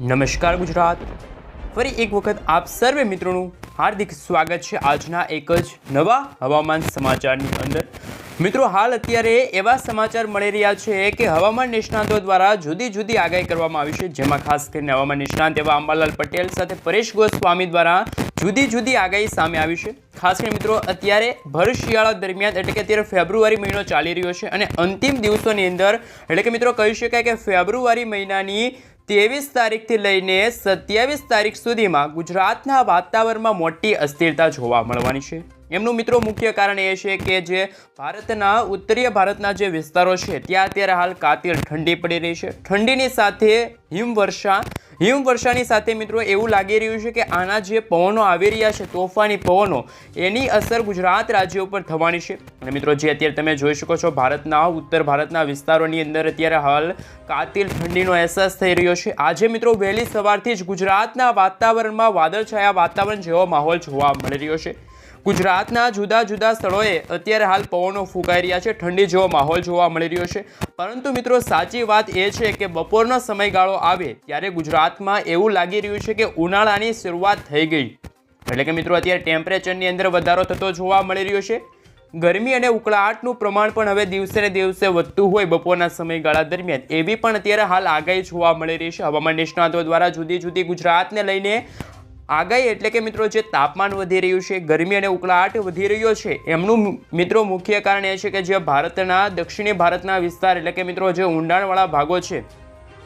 નમસ્કાર ગુજરાત. ફરી એક વખત આપ સર્વે મિત્રોનું હાર્દિક સ્વાગત છે આજના એક જ નવા હવામાન સમાચારની અંદર. મિત્રો, હાલ અત્યારે એવા સમાચાર મળી રહ્યા છે કે હવામાન નિષ્ણાંતો દ્વારા જુદી જુદી આગાહી કરવામાં આવી છે. જેમાં ખાસ કરીને હવામાન નિષ્ણાંત એવા અંબાલાલ પટેલ સાથે પરેશ ગોસ્વામી દ્વારા જુદી જુદી આગાહી સામે આવી છે. ખાસ કરીને મિત્રો, અત્યારે ભર શિયાળા દરમિયાન એટલે કે અત્યારે ફેબ્રુઆરી મહિનો ચાલી રહ્યો છે અને અંતિમ દિવસોની અંદર એટલે કે મિત્રો કહી શકાય કે ફેબ્રુઆરી મહિનાની ત્રેવીસ તારીખથી લઈને સત્યાવીસ તારીખ સુધીમાં ગુજરાતના વાતાવરણમાં મોટી અસ્થિરતા જોવા મળવાની છે. એમનું મિત્રો મુખ્ય કારણ એ છે કે જે ભારતના, ઉત્તરીય ભારતના જે વિસ્તારો છે, ત્યાં અત્યારે હાલ કાતિલ ઠંડી પડી રહી છે. ઠંડીની સાથે હિમવર્ષા, હિમવર્ષાની સાથે મિત્રો એવું લાગી રહ્યું છે કે આના જે પવનો આવી રહ્યા છે, તોફાની પવનો, એની અસર ગુજરાત રાજ્ય ઉપર થવાની છે. અને મિત્રો જે અત્યારે તમે જોઈ શકો છો, ભારતના, ઉત્તર ભારતના વિસ્તારોની અંદર અત્યારે હાલ કાતિલ ઠંડીનો અહેસાસ થઈ રહ્યો છે. આજે મિત્રો વહેલી સવારથી જ ગુજરાતના વાતાવરણમાં વાદળછાયા વાતાવરણ જેવો માહોલ જોવા મળી રહ્યો છે. ગુજરાતના જુદા જુદા સ્થળોએ અત્યારે હાલ પવનો ફૂંકાઈ રહ્યા છે. ઠંડી જેવો માહોલ જોવા મળી રહ્યો છે. પરંતુ મિત્રો, સાચી વાત એ છે કે બપોરનો સમયગાળો આવે ત્યારે ગુજરાતમાં એવું લાગી રહ્યું છે કે ઉનાળાની શરૂઆત થઈ ગઈ. એટલે કે મિત્રો, અત્યારે ટેમ્પરેચરની અંદર વધારો થતો જોવા મળી રહ્યો છે. ગરમી અને ઉકળાટનું પ્રમાણ પણ હવે દિવસે ને દિવસે વધતું હોય બપોરના સમયગાળા દરમિયાન. એવી પણ અત્યારે હાલ આગાહી જોવા મળી રહી છે. હવામાન નિષ્ણાતો દ્વારા જુદી જુદી ગુજરાતને લઈને આગાહી એટલે કે મિત્રો જે તાપમાન વધી રહ્યું છે, ગરમી અને ઉકળાટ વધી રહ્યો છે, એમનું મિત્રો મુખ્ય કારણ એ છે કે જે ભારતના દક્ષિણી ભારતના વિસ્તાર એટલે કે મિત્રો જે ઊંડાણવાળા ભાગો છે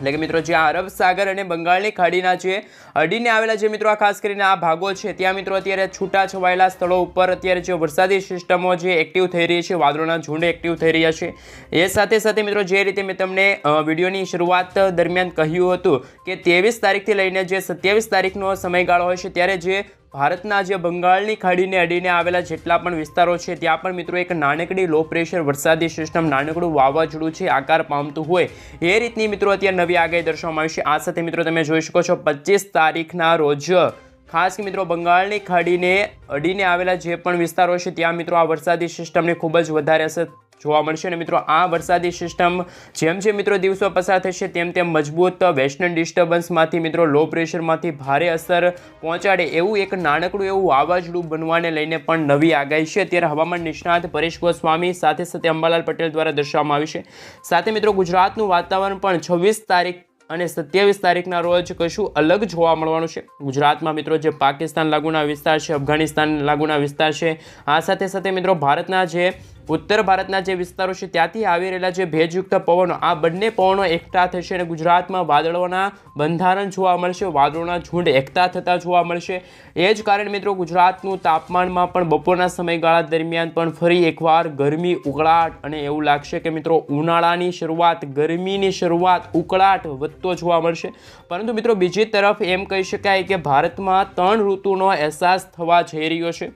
એટલે કે મિત્રો જે અરબ સાગર અને બંગાળની ખાડીના જે અડીને આવેલા જે મિત્રો ખાસ કરીને આ ભાગો છે, ત્યાં મિત્રો અત્યારે છૂટા છવાયેલા સ્થળો ઉપર અત્યારે જે વરસાદી સિસ્ટમો જે એક્ટિવ થઈ રહી છે, વાદળોના ઝુંડ એક્ટિવ થઈ રહ્યા છે. એ સાથે સાથે મિત્રો જે રીતે મેં તમને વિડીયોની શરૂઆત દરમિયાન કહ્યું હતું કે ત્રેવીસ તારીખથી લઈને જે સત્યાવીસ તારીખનો સમયગાળો હોય છે, ત્યારે જે ભારતના જે બંગાળની ખાડીને અડીને આવેલા જેટલા પણ વિસ્તારો છે, ત્યાં પણ મિત્રો એક નાનકડી લો પ્રેશર વરસાદી સિસ્ટમ નાનકડું વાવાઝોડું છે, આકાર પામતું હોય એ રીતની મિત્રો અત્યારે નવી આગાહી દર્શાવવામાં આવી છે. આ સાથે મિત્રો તમે જોઈ શકો છો, પચીસ તારીખના રોજ ખાસ કે મિત્રો બંગાળની ખાડીને અડીને આવેલા જે પણ વિસ્તારો છે, ત્યાં મિત્રો આ વરસાદી સિસ્ટમની ખૂબ જ વધારે અસર જોવા મળશે અને મિત્રો આ વરસાદી સિસ્ટમ જેમ જેમ મિત્રો દિવસો પસાર થશે તેમ તેમ મજબૂત વેસ્ટર્ન ડિસ્ટર્બન્સમાંથી મિત્રો લો પ્રેશરમાંથી ભારે અસર પહોંચાડે એવું એક નાનકડું એવું વાવાઝોડું બનવાને લઈને પણ નવી આગાહી છે. ત્યારે હવામાન નિષ્ણાત પરેશ ગોસ્વામી સાથે સાથે અંબાલાલ પટેલ દ્વારા દર્શાવવામાં આવી છે. સાથે મિત્રો ગુજરાતનું વાતાવરણ પણ છવ્વીસ તારીખ અને સત્યાવીસ તારીખના રોજ કશું અલગ જોવા મળવાનું છે. ગુજરાતમાં મિત્રો જે પાકિસ્તાન લાગુના વિસ્તાર છે, અફઘાનિસ્તાન લાગુના વિસ્તાર છે, આ સાથે સાથે મિત્રો ભારતના જે ઉત્તર ભારતના જે વિસ્તારો છે ત્યાંથી આવી રહેલા જે ભેજયુક્ત પવનો, આ બંને પવનો એકઠા થશે અને ગુજરાતમાં વાદળોના બંધારણ જોવા મળશે, વાદળોના ઝુંડ એકઠા થતા જોવા મળશે. એ જ કારણ મિત્રો ગુજરાતનું તાપમાનમાં પણ બપોરના સમયગાળા દરમિયાન પણ ફરી એકવાર ગરમી ઉકળાટ અને એવું લાગશે કે મિત્રો ઉનાળાની શરૂઆત, ગરમીની શરૂઆત ઉકળાટ વધતો જોવા મળશે. પરંતુ મિત્રો બીજી તરફ એમ કહી શકાય કે ભારતમાં ત્રણ ઋતુનો અહેસાસ થવા જઈ રહ્યો છે.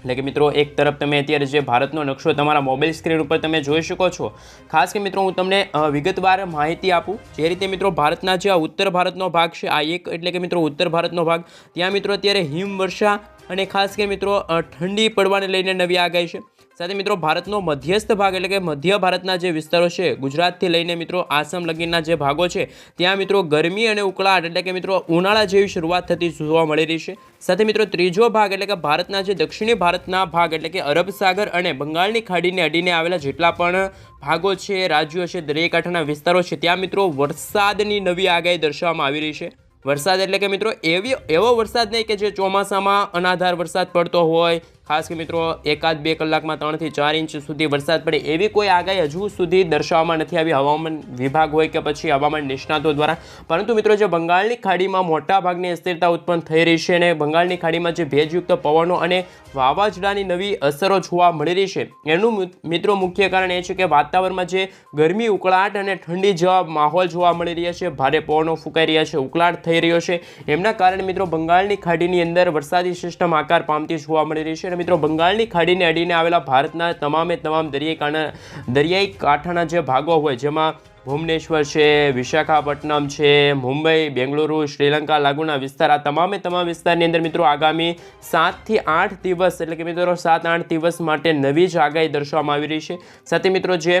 એટલે કે મિત્રો, એક તરફ તમે અત્યારે જે ભારતનો નકશો તમારા મોબાઈલ સ્ક્રીન ઉપર તમે જોઈ શકો છો. ખાસ કે મિત્રો, હું તમને વિગતવાર માહિતી આપું. જે રીતે મિત્રો, ભારતના જે ઉત્તર ભારતનો ભાગ છે, આ એક એટલે કે મિત્રો, ઉત્તર ભારતનો ભાગ, ત્યાં મિત્રો અત્યારે હિમવર્ષા અને ખાસ કે મિત્રો ઠંડી પડવાને લઈને નવી આગાહી છે. સાથે મિત્રો, ભારતનો મધ્યસ્થ ભાગ એટલે કે મધ્ય ભારતના જે વિસ્તારો છે, ગુજરાતથી લઈને મિત્રો આસામ લગીનના જે ભાગો છે, ત્યાં મિત્રો ગરમી અને ઉકળાટ એટલે કે મિત્રો ઉનાળા જેવી શરૂઆત થતી જોવા મળી રહી છે. સાથે મિત્રો, ત્રીજો ભાગ એટલે કે ભારતના જે દક્ષિણી ભારતના ભાગ એટલે કે અરબ સાગર અને બંગાળની ખાડીને અડીને આવેલા જેટલા પણ ભાગો છે, રાજ્યો છે દરિયાકાંઠાના વિસ્તારો છે, ત્યાં મિત્રો વરસાદની નવી આગાહી દર્શાવવામાં આવી રહી છે. વરસાદ એટલે કે મિત્રો એવી, એવો વરસાદ નહીં કે જે ચોમાસામાં અનાધાર વરસાદ પડતો હોય ખાસ કે મિત્રો, એકાદ બે કલાકમાં ત્રણથી ચાર ઇંચ સુધી વરસાદ પડે એવી કોઈ આગાહી હજુ સુધી દર્શાવવામાં નથી આવી હવામાન વિભાગ હોય કે પછી હવામાન નિષ્ણાતો દ્વારા. પરંતુ મિત્રો, જે બંગાળની ખાડીમાં મોટા ભાગની અસ્થિરતા ઉત્પન્ન થઈ રહી છે અને બંગાળની ખાડીમાં જે ભેજયુક્ત પવનો અને વાવાઝોડાની નવી અસરો જોવા મળી રહી છે, એનું મિત્રો, મુખ્ય કારણ એ છે કે વાતાવરણમાં જે ગરમી, ઉકળાટ અને ઠંડી જેવા માહોલ જોવા મળી રહ્યા છે, ભારે પવનો ફૂંકાઈ રહ્યા છે, ઉકળાટ થઈ રહ્યો છે. એમના કારણે મિત્રો, બંગાળની ખાડીની અંદર વરસાદી સિસ્ટમ આકાર પામતી જોવા મળી રહી છે અને મિત્રો, બંગાળની ખાડીને અડીને આવેલા ભારતના તમામે તમામ દરિયાઈ દરિયાઈ કાંઠાના જે ભાગો હોય, જેમાં ભુવનેશ્વર છે, વિશાખાપટ્ટનમ છે, મુંબઈ, બેંગલુરુ, શ્રીલંકા, લાગુના વિસ્તાર, આ તમામે તમામ વિસ્તારની અંદર મિત્રો, આગામી સાતથી આઠ દિવસ, એટલે કે મિત્રો સાત આઠ દિવસ માટે નવી જ આગાહી દર્શાવવામાં આવી રહી છે. સાથે મિત્રો, જે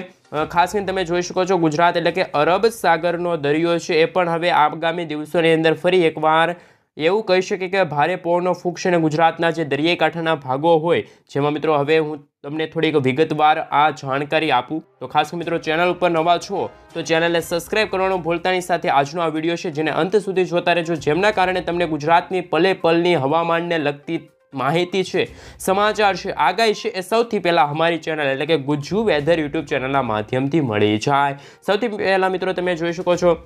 ખાસ કરીને તમે જોઈ શકો છો, ગુજરાત એટલે કે અરબ સાગરનો દરિયો છે, એ પણ હવે આગામી દિવસોની અંદર ફરી એકવાર એવું કહી શકીએ કે ભારે પવનો ફૂંકશે અને ગુજરાતના જે દરિયાઈ કાંઠાના ભાગો હોય, જેમાં મિત્રો હવે હું તમને થોડીક વિગતવાર આ જાણકારી આપું. તો ખાસ મિત્રો ચેનલ ઉપર નવા છો, તો ચેનલને સબસ્ક્રાઇબ કરવાનું ભૂલતાની સાથે આજનો આ વીડિયો છે, જેને અંત સુધી જોતા રહેજો, જેમના કારણે તમને ગુજરાતની પલે પલની હવામાનને લગતી માહિતી છે, સમાચાર છે, આગાહી છે, એ સૌથી પહેલાં અમારી ચેનલ એટલે કે ગુજ્જુ વેધર યુટ્યુબ ચેનલના માધ્યમથી મળી જાય. સૌથી પહેલાં મિત્રો તમે જોઈ શકો છો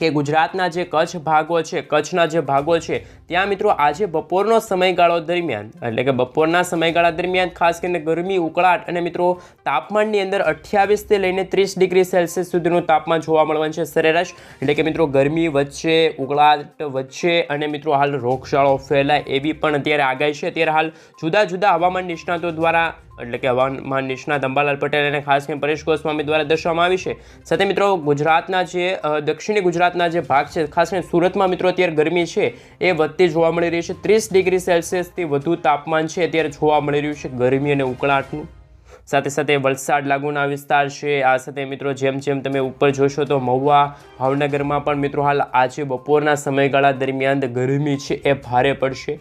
કે ગુજરાતના જે કચ્છ ભાગો છે, કચ્છના જે ભાગો છે, ત્યાં મિત્રો આજે બપોરનો સમયગાળો દરમિયાન, એટલે કે બપોરના સમયગાળા દરમિયાન ખાસ કરીને ગરમી, ઉકળાટ અને મિત્રો તાપમાનની અંદર અઠ્યાવીસથી લઈને ત્રીસ ડિગ્રી સેલ્સિયસ સુધીનું તાપમાન જોવા મળવાનું છે, સરેરાશ. એટલે કે મિત્રો ગરમી વચ્ચે ઉકળાટ વચ્ચે અને મિત્રો હાલ રોગચાળો ફેલાય એવી પણ અત્યારે આગાહી છે. અત્યારે હાલ જુદા જુદા હવામાન નિષ્ણાતો દ્વારા એટલે કે હવામાન નિષ્ણાત અંબાલાલ પટેલ અને ખાસ કરીને પરેશ ગોસ્વામી દ્વારા દર્શાવવામાં આવી છે. સાથે મિત્રો, ગુજરાતના જે દક્ષિણી ગુજરાતના જે ભાગ છે, ખાસ કરીને સુરતમાં મિત્રો અત્યારે ગરમી છે, એ વધતી જોવા મળી રહી છે. ત્રીસ ડિગ્રી સેલ્સિયસથી વધુ તાપમાન છે અત્યારે જોવા મળી રહ્યું છે ગરમી અને ઉકળાટનું. સાથે સાથે વલસાડ લાગુના વિસ્તાર છે, આ સાથે મિત્રો જેમ જેમ તમે ઉપર જોશો તો મહુવા ભાવનગરમાં પણ મિત્રો હાલ આજે બપોરના સમયગાળા દરમિયાન ગરમી છે એ ભારે પડશે.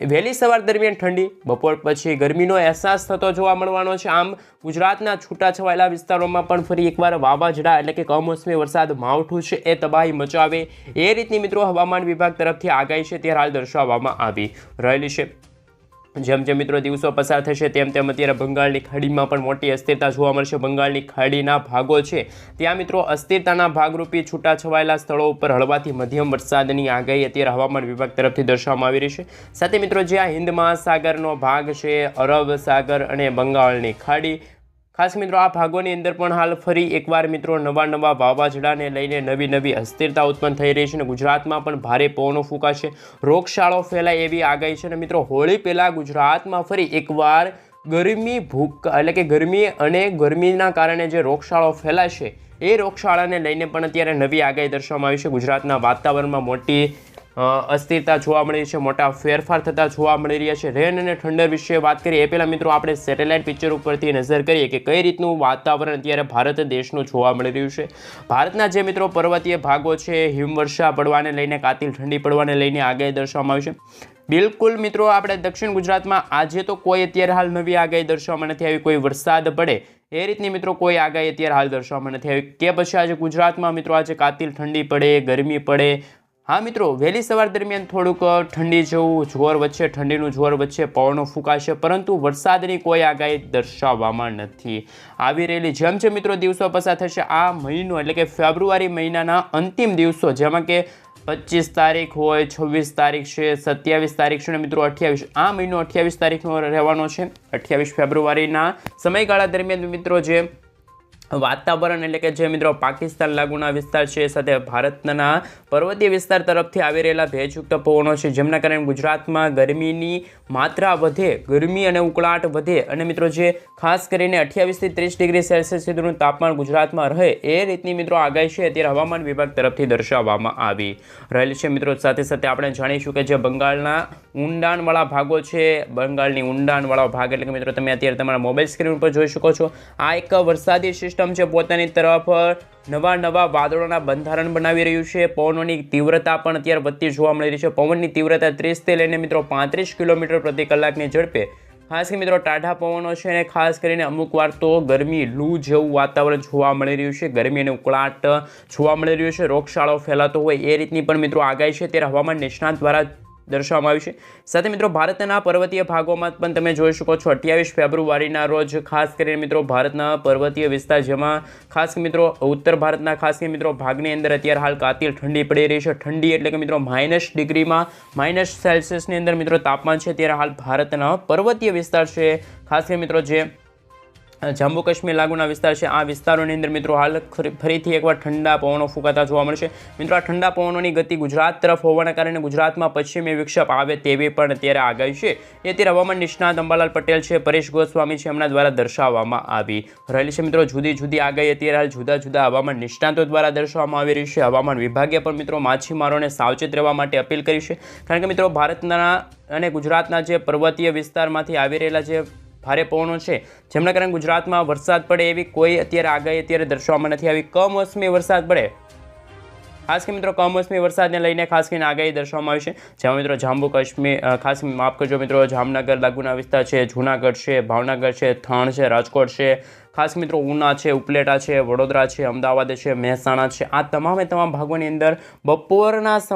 વહેલી સવાર દરમિયાન ઠંડી, બપોર પછી ગરમીનો અહેસાસ થતો જોવા મળવાનો છે. આમ, ગુજરાતના છૂટાછવાયેલા વિસ્તારોમાં પણ ફરી એકવાર વાવાઝોડા એટલે કે કમોસમી વરસાદ માવઠું છે, એ તબાહી મચાવે. એ રીતની મિત્રો હવામાન વિભાગ તરફથી આગાહી છે તે હાલ દર્શાવવામાં આવી રહેલી છે. જેમ જેમ મિત્રો દિવસો પસાર થશે તેમ તેમ અત્યારે બંગાળની ખાડીમાં પણ મોટી અસ્થિરતા જોવા મળશે. બંગાળની ખાડીના ભાગો છે. ત્યાં મિત્રો અસ્થિરતાના ભાગરૂપી છૂટાછવાયેલા સ્થળો ઉપર હળવાથી મધ્યમ વરસાદની આગાહી અત્યારે હવામાન વિભાગ તરફથી દર્શાવવામાં આવી રહી છે. સાથે મિત્રો જે આ હિન્દ મહાસાગરનો ભાગ છે, અરબ સાગર અને બંગાળની ખાડી ખાસ મિત્રો આ ભાગોની અંદર પણ હાલ ફરી એકવાર મિત્રો નવા નવા વાવાઝોડાને લઈને નવી નવી અસ્થિરતા ઉત્પન્ન થઈ રહી છે અને ગુજરાતમાં પણ ભારે પવનો ફૂંકાશે. રોગશાળો ફેલાય એવી આગાહી છે અને મિત્રો હોળી પહેલાં ગુજરાતમાં ફરી એકવાર ગરમી ભૂક એટલે કે ગરમી અને ગરમીના કારણે જે રોગશાળો ફેલાશે, એ રોગશાળાને લઈને પણ અત્યારે નવી આગાહી દર્શાવવામાં આવી છે. ગુજરાતના વાતાવરણમાં મોટી અસ્થિરતા જોવા મળી છે, મોટા ફેરફાર થતા જોવા મળી રહ્યા છે. રેન અને ઠંડર વિશે વાત કરીએ, એ પહેલાં મિત્રો આપણે સેટેલાઇટ પિક્ચર ઉપરથી નજર કરીએ કે કઈ રીતનું વાતાવરણ અત્યારે ભારત દેશનું જોવા મળી રહ્યું છે. ભારતના જે મિત્રો પર્વતીય ભાગો છે, હિમવર્ષા પડવાને લઈને, કાતિલ ઠંડી પડવાને લઈને આગાહી દર્શાવવામાં આવી છે. બિલકુલ મિત્રો, આપણે દક્ષિણ ગુજરાતમાં આજે તો કોઈ અત્યારે હાલ નવી આગાહી દર્શાવવામાં નથી આવી, કોઈ વરસાદ પડે, એ રીતની મિત્રો કોઈ આગાહી અત્યારે હાલ દર્શાવવામાં નથી આવી. કે પછી આજે ગુજરાતમાં મિત્રો આજે કાતિલ ઠંડી પડે, ગરમી પડે હા મિત્રો, વહેલી સવાર દરમિયાન થોડુંક ઠંડી જેવું જોર વચ્ચે ઠંડીનું જોર વચ્ચે પવનો ફૂંકાશે, પરંતુ વરસાદની કોઈ આગાહી દર્શાવવામાં નથી આવી રહેલી. જેમ જેમ મિત્રો દિવસો પસાર થશે, આ મહિનો એટલે કે ફેબ્રુઆરી મહિનાના અંતિમ દિવસો, જેમાં કે પચીસ તારીખ હોય, છવ્વીસ તારીખ છે, સત્યાવીસ તારીખ છે અને મિત્રો, અઠ્યાવીસ, આ મહિનો અઠ્યાવીસ તારીખનો રહેવાનો છે. અઠ્યાવીસ ફેબ્રુઆરીના સમયગાળા દરમિયાન મિત્રો જે વાતાવરણ એટલે કે જે મિત્રો પાકિસ્તાન લાગુના વિસ્તાર છે સાથે ભારતના પર્વતીય વિસ્તાર તરફથી આવી રહેલા ભેજયુક્ત પવનો છે, જેમના કારણે ગુજરાતમાં ગરમીની માત્રા વધે, ગરમી અને ઉકળાટ વધે અને મિત્રો જે ખાસ કરીને અઠ્યાવીસથી ત્રીસ ડિગ્રી સેલ્સિયસ સુધીનું તાપમાન ગુજરાતમાં રહે, એ રીતની મિત્રો આગાહી છે, અત્યારે હવામાન વિભાગ તરફથી દર્શાવવામાં આવી રહેલી છે. મિત્રો, સાથે સાથે આપણે જાણીશું કે જે બંગાળના ઊંડાણવાળા ભાગો છે, બંગાળની ઊંડાણવાળા ભાગ એટલે કે મિત્રો તમે અત્યારે તમારા મોબાઈલ સ્ક્રીન ઉપર જોઈ શકો છો. આ એક વરસાદી સિસ્ટમ છે. પોતાની તરફ નવા નવા વાદળોના બંધારણ બનાવી રહ્યું છે. પવનોની તીવ્રતા પણ અત્યારે વધતી જોવા મળી રહી છે. પવનની તીવ્રતા ત્રીસથી લઈને મિત્રો પાંત્રીસ કિલોમીટર પ્રતિ કલાકની ઝડપે. ખાસ કરીને મિત્રો ટાઢા પવનો છે અને ખાસ કરીને અમુક વાર તો ગરમી લૂ જેવું વાતાવરણ જોવા મળી રહ્યું છે. ગરમી અને ઉકળાટ જોવા મળી રહ્યું છે. રોગશાળો ફેલાતો હોય એ રીતની પણ મિત્રો આગાહી છે. ત્યારે હવામાન નિષ્ણાંત દ્વારા દર્શાવવામાં આવ્યું છે. સાથે મિત્રો, ભારતના પર્વતીય ભાગોમાં પણ તમે જોઈ શકો છો, અઠ્યાવીસ ફેબ્રુઆરીના રોજ ખાસ કરીને મિત્રો, ભારતના પર્વતીય વિસ્તાર જેમાં ખાસ મિત્રો, ઉત્તર ભારતના ખાસ કરીને મિત્રો, ભાગની અંદર અત્યારે હાલ કાતિલ ઠંડી પડી રહી છે. ઠંડી એટલે કે મિત્રો માઇનસ ડિગ્રીમાં માઇનસ સેલ્સિયસની અંદર મિત્રો તાપમાન છે, ત્યારે હાલ ભારતના પર્વતીય વિસ્તાર છે. ખાસ કરીને મિત્રો, જે જમ્મુ કાશ્મીર લાગુના વિસ્તાર છે. આ વિસ્તારોની અંદર મિત્રો હાલ ફરીથી એકવાર ઠંડા પવનો ફૂંકાતા જોવા મળશે. મિત્રો, આ ઠંડા પવનોની ગતિ ગુજરાત તરફ હોવાના કારણે ગુજરાતમાં પશ્ચિમી વિક્ષેપ આવે તેવી પણ અત્યારે આગાહી છે. એ અત્યારે હવામાન નિષ્ણાત અંબાલાલ પટેલ છે, પરેશ ગોસ્વામી છે, એમના દ્વારા દર્શાવવામાં આવી રહેલી છે. મિત્રો, જુદી જુદી આગાહી અત્યારે હાલ જુદા જુદા હવામાન નિષ્ણાતો દ્વારા દર્શાવવામાં આવી રહી છે. હવામાન વિભાગે પણ મિત્રો માછીમારોને સાવચેત રહેવા માટે અપીલ કરી છે. કારણ કે મિત્રો, ભારતના અને ગુજરાતના જે પર્વતીય વિસ્તારમાંથી આવી રહેલા જે ભારે પવનો છે. જેમના કારણે ગુજરાતમાં વરસાદ પડે એવી કોઈ અત્યારે આગાહી અત્યારે દર્શાવવામાં નથી આવી. કમોસમી વરસાદ પડે. ખાસ કરીને મિત્રો કમોસમી વરસાદને લઈને ખાસ કરીને આગાહી દર્શાવવામાં આવી છે. જેમાં મિત્રો જાંબુ કાશ્મીર ખાસ માફ કરજો મિત્રો, જામનગર, લાગુના વિસ્તાર છે, જૂનાગઢ છે, ભાવનગર છે, થાણ છે, રાજકોટ છે, ખાસ મિત્રો ઉના છે, ઉપલેટા છે, વડોદરા છે, અમદાવાદ છે, મહેસાણા છે. આ તમામે તમામ ભાગોની અંદર બપોરના સમય